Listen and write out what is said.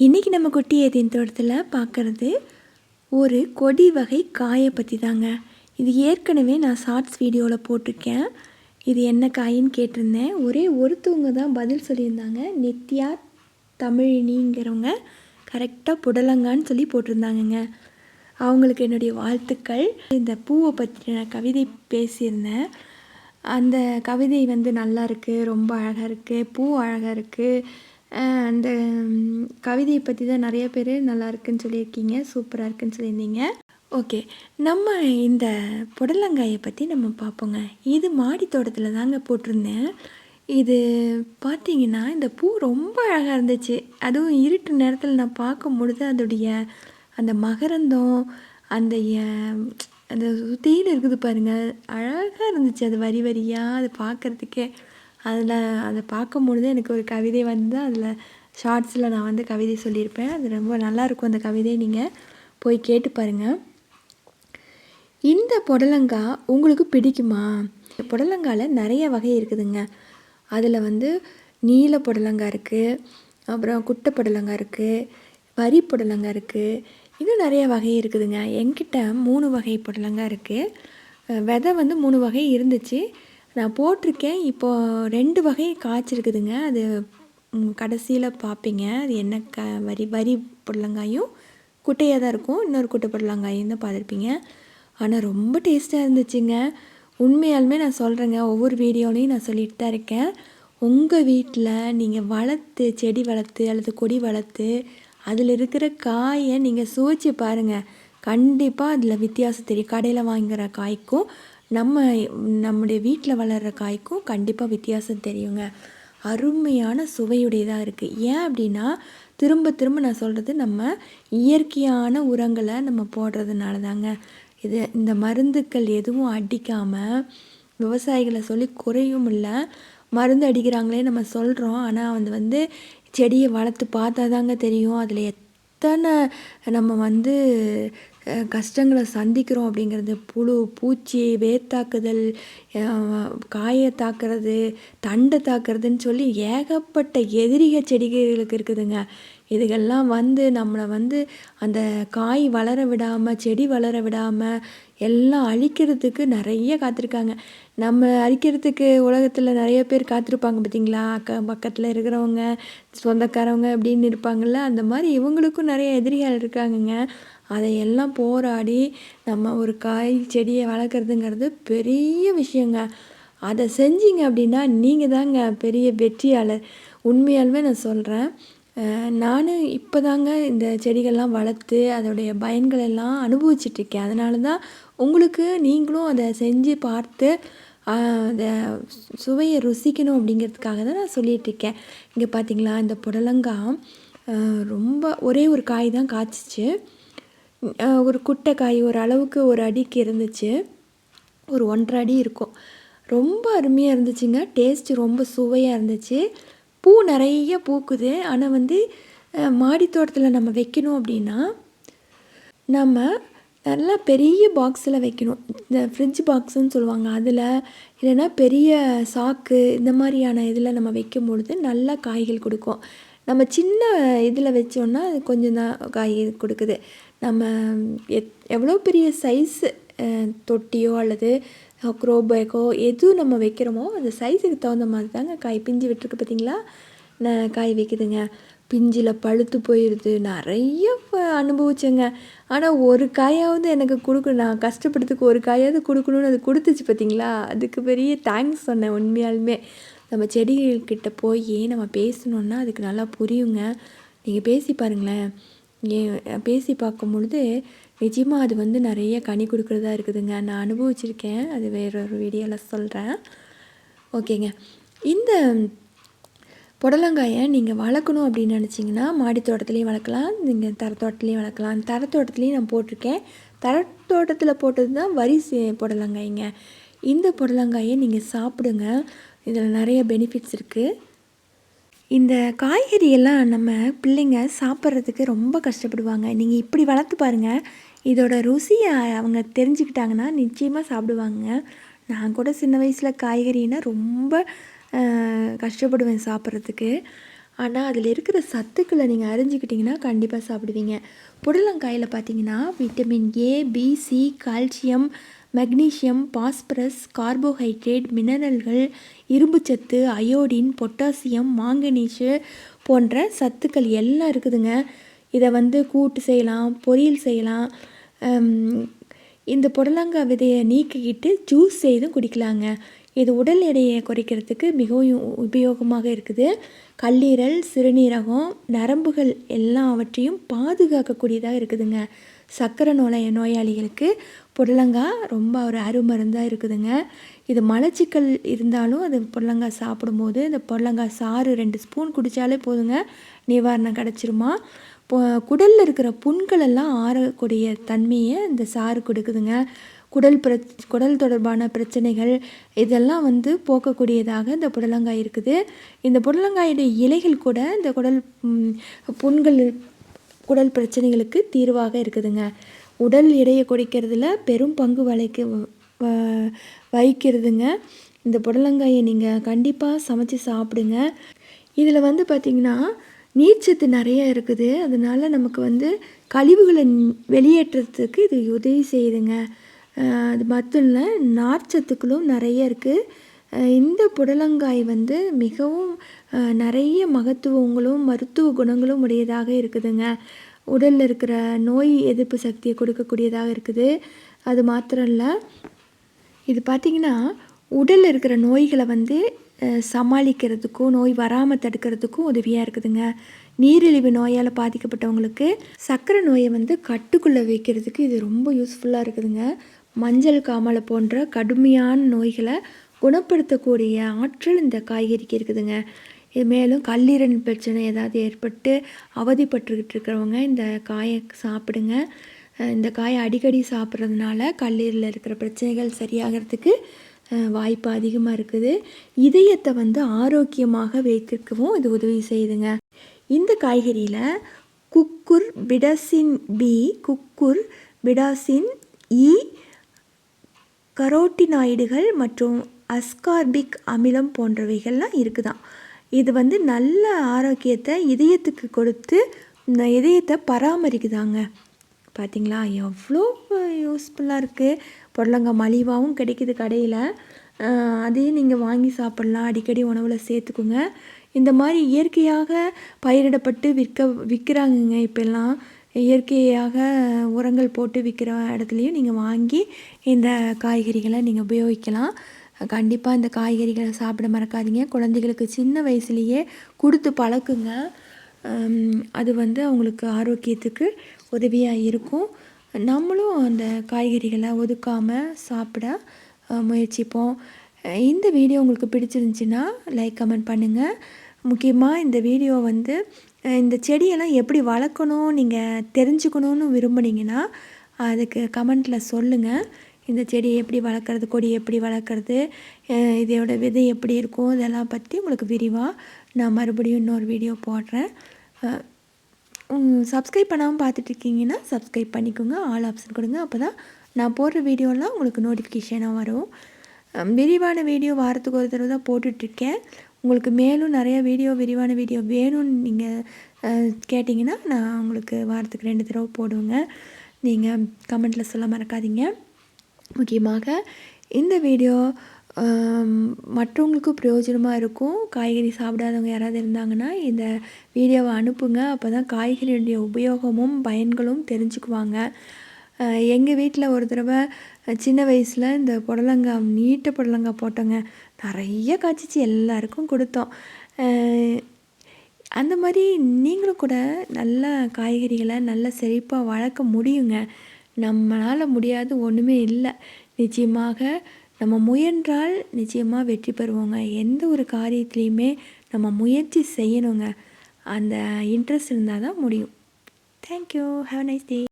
இன்றைக்கி நம்ம குட்டி ஏதின் தோட்டத்தில் பார்க்குறது ஒரு கொடி வகை காயை பற்றி தாங்க இது ஏற்கனவே நான் ஷார்ட்ஸ் வீடியோவில் போட்டிருக்கேன். இது என்ன காயின்னு கேட்டிருந்தேன். ஒரே ஒருத்தவங்க தான் பதில் சொல்லியிருந்தாங்க. நித்யா தமிழினிங்கிறவங்க கரெக்டாக புடலங்கான்னு சொல்லி போட்டிருந்தாங்கங்க. அவங்களுக்கு என்னுடைய வாழ்த்துக்கள். இந்த பூவை பற்றி நான் கவிதை பேசியிருந்தேன். அந்த கவிதை வந்து நல்லா இருக்குது ரொம்ப அழகாக இருக்குது பூ அழகாக இருக்குது அந்த கவிதையை பற்றி தான் நிறைய பேர் நல்லா இருக்குன்னு சொல்லியிருக்கீங்க சூப்பராக இருக்குன்னு சொல்லியிருந்தீங்க. ஓகே நம்ம இந்த புடலங்காயை பற்றி நம்ம பார்ப்போங்க. இது மாடி தோட்டத்தில் தாங்க போட்டிருந்தேன். இது பார்த்தீங்கன்னா இந்த பூ ரொம்ப அழகாக இருந்துச்சு. அதுவும் இருட்டு நேரத்தில் நான் பார்க்கும் பொழுது அதோடைய அந்த மகரந்தம் அந்த அந்த சுற்றியில் இருக்குது பாருங்கள் அழகாக இருந்துச்சு. அது வரி வரியாக அது பார்க்குறதுக்கே. அதில் அதை பார்க்கும்பொழுது எனக்கு ஒரு கவிதை வந்து அதில் ஷார்ட்ஸில் நான் வந்து கவிதை சொல்லியிருப்பேன். அது ரொம்ப நல்லாயிருக்கும் அந்த கவிதையை நீங்கள் போய் கேட்டு பாருங்கள் இந்த புடலங்காய் உங்களுக்கு பிடிக்குமா? புடலங்காயில் நிறைய வகை இருக்குதுங்க. அதில் வந்து நீல புடலங்காய் இருக்குது அப்புறம் குட்டை புடலங்கா இருக்குது வரி புடலங்கா இருக்குது இன்னும் நிறைய வகை இருக்குதுங்க. என்கிட்ட மூணு வகை புடலங்காய் இருக்குது விதை வந்து மூணு வகை இருந்துச்சு. நான் போட்டிருக்கேன். இப்போது ரெண்டு வகை காய்ச்சிருக்குதுங்க அது கடைசியில் பார்ப்பீங்க அது என்ன க வரி வரி புடலங்காயும் குட்டையாக தான் இருக்கும். இன்னொரு குட்டை புடலங்காயும் தான் பார்த்துருப்பீங்க. ஆனால் ரொம்ப டேஸ்ட்டாக இருந்துச்சுங்க. உண்மையாலுமே நான் சொல்கிறேங்க ஒவ்வொரு வீடியோலையும் நான் சொல்லிட்டு தான் இருக்கேன். உங்கள் வீட்டில் நீங்கள் வளர்த்து செடி வளர்த்து அல்லது கொடி வளர்த்து அதில் இருக்கிற காயை நீங்கள் சுவைச்சு பாருங்கள் கண்டிப்பாக அதில் வித்தியாசம் தெரியும். கடையில் வாங்குகிற காய்க்கும் நம்ம நம்முடைய வீட்டில் வளர்கிற காய்க்கும் கண்டிப்பாக வித்தியாசம் தெரியுங்க. அருமையான சுவையுடையதாக இருக்குது ஏன் அப்படின்னா திரும்ப திரும்ப நான் சொல்கிறது நம்ம இயற்கையான உரங்களை நம்ம போடுறதுனால தாங்க இது இந்த மருந்துக்கள் எதுவும் அடிக்காமல் விவசாயிகளை சொல்லி குறையும் இல்லை. மருந்து அடிக்கிறாங்களே நம்ம சொல்கிறோம் ஆனால் அது வந்து செடியை வளர்த்து பார்த்தா தாங்க தெரியும். அதில் எத்தனை நம்ம வந்து கஷ்டங்களை சந்திக்கிறோம் அப்படிங்கிறது புழு பூச்சி வேத்தாக்குதல் காயை தாக்குறது தண்டை தாக்குறதுன்னு சொல்லி ஏகப்பட்ட எதிரிக செடிகளுக்கு இருக்குதுங்க. இதுகெல்லாம் வந்து நம்மளை வந்து அந்த காய் வளர விடாமல் செடி வளர விடாமல் எல்லாம் அழிக்கிறதுக்கு நிறைய காத்திருக்காங்க. நம்ம அழிக்கிறதுக்கு உலகத்தில் நிறைய பேர் காத்திருப்பாங்க பார்த்தீங்களா அக்க பக்கத்தில் இருக்கிறவங்க சொந்தக்காரவங்க அப்படின்னு இருப்பாங்கள்ல அந்த மாதிரி இவங்களுக்கும் நிறைய எதிரிகள் இருக்காங்கங்க. அதையெல்லாம் போராடி நம்ம ஒரு காய் செடியை வளர்க்குறதுங்கிறது பெரிய விஷயங்க. அதை செஞ்சீங்க அப்படின்னா நீங்கள் தாங்க பெரிய வெற்றியாளர். உண்மையாலுமே நான் சொல்கிறேன் நானும் இப்போ தாங்க இந்த செடிகள்லாம் வளர்த்து அதோடைய பயன்களெல்லாம் அனுபவிச்சிட்ருக்கேன் அதனால தான் உங்களுக்கு நீங்களும் அதை செஞ்சு பார்த்து அதை சுவையை ருசிக்கணும் அப்படிங்கிறதுக்காக தான் நான் சொல்லிகிட்ருக்கேன் இங்கே பார்த்தீங்களா இந்த புடலங்காய் ரொம்ப ஒரே ஒரு காய் தான் காய்ச்சிச்சு. ஒரு குட்டை காய் ஒரு அளவுக்கு ஒரு அடிக்கு இருந்துச்சு. ஒரு ஒன்றரை அடி இருக்கும். ரொம்ப அருமையாக இருந்துச்சுங்க. டேஸ்ட்டு ரொம்ப சுவையாக இருந்துச்சு. பூ நிறைய பூக்குது. ஆனால் வந்து மாடி தோட்டத்தில் நம்ம வைக்கணும் அப்படின்னா நம்ம நல்லா பெரிய பாக்ஸில் வைக்கணும். இந்த ஃப்ரிட்ஜ் பாக்ஸுன்னு சொல்லுவாங்க. அதில் இல்லைன்னா பெரிய சாக்கு இந்த மாதிரியான இதில் நம்ம வைக்கும் பொழுது நல்லா காய்கள் கொடுக்கும். நம்ம சின்ன இதில் வச்சோன்னா அது கொஞ்சம் தான் காய் கொடுக்குது. நம்ம எத் எவ்வளோ பெரிய சைஸு தொட்டியோ அல்லது க்ரோ பேக்கோ எது நம்ம வைக்கிறோமோ அந்த சைஸுக்கு தகுந்த மாதிரி தாங்க காய் பிஞ்சு விட்டுருக்கு பார்த்தீங்களா? நான் காய் வைக்குதுங்க. பிஞ்சில் பழுத்து போயிடுது நிறைய அனுபவிச்சேங்க. ஆனால் ஒரு காயாவது எனக்கு கொடுக்கணும் நான் கஷ்டப்படுறதுக்கு ஒரு காயாவது கொடுக்கணுன்னு அது கொடுத்துச்சு பார்த்தீங்களா? அதுக்கு பெரிய தேங்க்ஸ் சொன்னேன் உண்மையாலுமே. நம்ம செடிகள்கிட்ட போய் நம்ம பேசணுன்னா அதுக்கு நல்லா புரியுங்க. நீங்கள் பேசி பாருங்களேன். பேசி பார்க்கும் பொழுது நிஜமாக அது வந்து நிறைய கனி கொடுக்குறதா இருக்குதுங்க. நான் அனுபவிச்சிருக்கேன். அது வேற ஒரு வீடியோவில் சொல்கிறேன் ஓகேங்க. இந்த புடலங்காயை நீங்கள் வளர்க்கணும் அப்படின்னு நினச்சிங்கன்னா மாடி தோட்டத்துலேயும் வளர்க்கலாம். நீங்கள் தரத்தோட்டத்துலேயும் வளர்க்கலாம். தரத்தோட்டத்துலேயும் நான் போட்டிருக்கேன். தரத்தோட்டத்தில் போட்டது தான் வரி புடலங்காய்ங்க. இந்த புடலங்காயை நீங்கள் சாப்பிடுங்க. இதில் நிறைய பெனிஃபிட்ஸ் இருக்குது இந்த காய்கறியெல்லாம் நம்ம பிள்ளைங்க சாப்பிட்றதுக்கு ரொம்ப கஷ்டப்படுவாங்க. நீங்கள் இப்படி வளர்த்து பாருங்கள் இதோட ருசியை அவங்க தெரிஞ்சுக்கிட்டாங்கன்னா நிச்சயமாக சாப்பிடுவாங்க. நான் கூட சின்ன வயசில் காய்கறினா ரொம்ப கஷ்டப்படுவேன் சாப்பிட்றதுக்கு. ஆனால் அதில் இருக்கிற சத்துக்களை நீங்கள் அறிஞ்சிக்கிட்டிங்கன்னா கண்டிப்பாக சாப்பிடுவீங்க. புடலங்காயில் பார்த்தீங்கன்னா vitamin A B C calcium magnesium phosphorus carbohydrate மினரல்கள் இரும்புச்சத்து அயோடின் பொட்டாசியம் மாங்கனீஷு போன்ற சத்துக்கள் எல்லாம் இருக்குதுங்க. இதை வந்து கூட்டு செய்யலாம் பொரியல் செய்யலாம். இந்த புடலங்காய் விதையை நீக்கிக்கிட்டு ஜூஸ் செய்தும் குடிக்கலாங்க. இது உடல் எடையை குறைக்கிறதுக்கு மிகவும் உபயோகமாக இருக்குது. கல்லீரல் சிறுநீரகம் நரம்புகள் எல்லாவற்றையும் பாதுகாக்கக்கூடியதாக இருக்குதுங்க. சர்க்கரை நோய நோயாளிகளுக்கு புடலங்காய் ரொம்ப ஒரு அருமருந்தாக இருக்குதுங்க. இது மலச்சிக்கல் இருந்தாலும் அது புடலங்காய் சாப்பிடும்போது இந்த புடலங்காய் சாறு ரெண்டு ஸ்பூன் குடித்தாலே போதுங்க. நிவாரணம் கிடச்சிருமா. குடலில் இருக்கிற புண்களெல்லாம் ஆறக்கூடிய தன்மையை இந்த சாறு கொடுக்குதுங்க. குடல் பிர குடல் தொடர்பான பிரச்சனைகள் இதெல்லாம் வந்து போக்கக்கூடியதாக இந்த புடலங்காய் இருக்குது. இந்த புடலங்காயுடைய இலைகள் கூட இந்த குடல் புண்கள் குடல் பிரச்சனைகளுக்கு தீர்வாக இருக்குதுங்க. உடல் எடையை குறைக்கிறதுல பெரும் பங்கு வளைக்க வகிக்கிறதுங்க. இந்த புடலங்காயை நீங்கள் கண்டிப்பாக சமைச்சு சாப்பிடுங்க. இதில் வந்து பார்த்திங்கன்னா நீர்ச்சத்து நிறைய இருக்குது. அதனால் நமக்கு வந்து கழிவுகளை வெளியேற்றுறதுக்கு இது உதவி செய்யுதுங்க. அது மட்டும் இல்லை நார்ச்சத்துக்களும் நிறைய இருக்குது இந்த புடலங்காய் வந்து மிகவும் நிறைய மகத்துவங்களும் மருத்துவ குணங்களும் உடையதாக இருக்குதுங்க. உடலில் இருக்கிற நோய் எதிர்ப்பு சக்தியை கொடுக்கக்கூடியதாக இருக்குது. அது மாத்திரம் இல்லை இது பார்த்திங்கன்னா உடலில் இருக்கிற நோய்களை வந்து சமாளிக்கிறதுக்கும் நோய் வராமல் தடுக்கிறதுக்கும் உதவியாக இருக்குதுங்க. நீரிழிவு நோயால் பாதிக்கப்பட்டவங்களுக்கு சர்க்கரை நோயை வந்து கட்டுக்குள்ளே வைக்கிறதுக்கு இது ரொம்ப யூஸ்ஃபுல்லாக இருக்குதுங்க. மஞ்சள் காமலை போன்ற கடுமையான நோய்களை குணப்படுத்தக்கூடிய ஆற்றல் இந்த காய்கறிக்கு இருக்குதுங்க. இது மேலும் கல்லீரல் பிரச்சனை ஏதாவது ஏற்பட்டு அவதிப்பட்டுக்கிட்டு இருக்கிறவங்க இந்த காயை சாப்பிடுங்க. இந்த காயை அடிக்கடி சாப்பிட்றதுனால கல்லீரலில் இருக்கிற பிரச்சனைகள் சரியாகிறதுக்கு வாய்ப்பு அதிகமாக இருக்குது. இதயத்தை வந்து ஆரோக்கியமாக வைத்திருக்கவும் இது உதவி செய்யுதுங்க. இந்த காய்கறியில் குக்குர் பிடசின் பி குக்குர் பிடாசின் இ e, கரோட்டினாய்டுகள் மற்றும் அஸ்கார்பிக் அமிலம் போன்றவைகள்லாம் இருக்குதான் இது வந்து நல்ல ஆரோக்கியத்தை இதயத்துக்கு கொடுத்து இந்த இதயத்தை பராமரிக்குதாங்க. பார்த்திங்களா எவ்வளோ யூஸ்ஃபுல்லாக இருக்குது புடலங்காய் மலிவாகவும் கிடைக்கிது கடையில். அதையும் நீங்கள் வாங்கி சாப்பிட்லாம். அடிக்கடி உணவில் சேர்த்துக்குங்க. இந்த மாதிரி இயற்கையாக பயிரிடப்பட்டு விற்க விற்கிறாங்கங்க இப்போல்லாம். இயற்கையாக உரங்கள் போட்டு விற்கிற இடத்துலையும் நீங்கள் வாங்கி இந்த காய்கறிகளை நீங்கள் உபயோகிக்கலாம். கண்டிப்பாக இந்த காய்கறிகளை சாப்பிட மறக்காதீங்க. குழந்தைகளுக்கு சின்ன வயசுலேயே கொடுத்து பழக்குங்க. அது வந்து அவங்களுக்கு ஆரோக்கியத்துக்கு உதவியாக இருக்கும். நம்மளும் அந்த காய்கறிகளை ஒதுக்காமல் சாப்பிட முயற்சிப்போம். இந்த வீடியோ உங்களுக்கு பிடிச்சிருந்துச்சின்னா லைக் கமெண்ட் பண்ணுங்கள் முக்கியமாக இந்த வீடியோ வந்து இந்த செடியெல்லாம் எப்படி வளர்க்கணும் நீங்கள் தெரிஞ்சுக்கணுன்னு விரும்புனீங்கன்னா அதுக்கு கமெண்ட்டில் சொல்லுங்கள் இந்த செடியை எப்படி வளர்க்குறது கொடி எப்படி வளர்க்குறது இதோட விதை எப்படி இருக்கும் இதெல்லாம் பற்றி உங்களுக்கு விரிவாக நான் மறுபடியும் இன்னொரு வீடியோ போடுறேன். சப்ஸ்கிரைப் பண்ணாமல் பார்த்துட்ருக்கீங்கன்னா சப்ஸ்கிரைப் பண்ணிக்கோங்க ஆல் ஆப்ஷன் கொடுங்க. அப்போ தான் நான் போடுற வீடியோலாம் உங்களுக்கு நோட்டிஃபிகேஷனாக வரும். விரிவான வீடியோ வாரத்துக்கு ஒரு தடவை தான் போட்டுட்ருக்கேன். உங்களுக்கு மேலும் நிறைய வீடியோ விரிவான வீடியோ வேணும்னு நீங்கள் கேட்டிங்கன்னா நான் உங்களுக்கு வாரத்துக்கு ரெண்டு தடவை போடுவேங்க. நீங்கள் கமெண்ட்டில் சொல்ல மறக்காதீங்க. முக்கியமாக இந்த வீடியோ மற்றவங்களுக்கும் பிரயோஜனமாக இருக்கும். காய்கறி சாப்பிடாதவங்க யாராவது இருந்தாங்கன்னா இந்த வீடியோவை அனுப்புங்க. அப்போ தான் காய்கறியுடைய உபயோகமும் பயன்களும் தெரிஞ்சுக்குவாங்க. எங்கள் வீட்டில் ஒரு தடவை சின்ன வயசில் இந்த புடலங்காய் நீட்ட புடலங்காய் போட்டோங்க. நிறைய காய்ச்சிச்சு எல்லாருக்கும் கொடுத்தோம். அந்த மாதிரி நீங்களும் கூட நல்ல காய்கறிகளை நல்ல செழிப்பாக வளர்க்க முடியுங்க. நம்மளால் முடியாது ஒன்றுமே இல்லை. நிச்சயமாக நம்ம முயன்றால் நிச்சயமாக வெற்றி பெறுவோங்க. எந்த ஒரு காரியத்துலேயுமே நம்ம முயற்சி செய்யணுங்க. அந்த இன்ட்ரெஸ்ட் இருந்தால் தான் முடியும் தேங்க்யூ ஹாவ் நைஸ் டே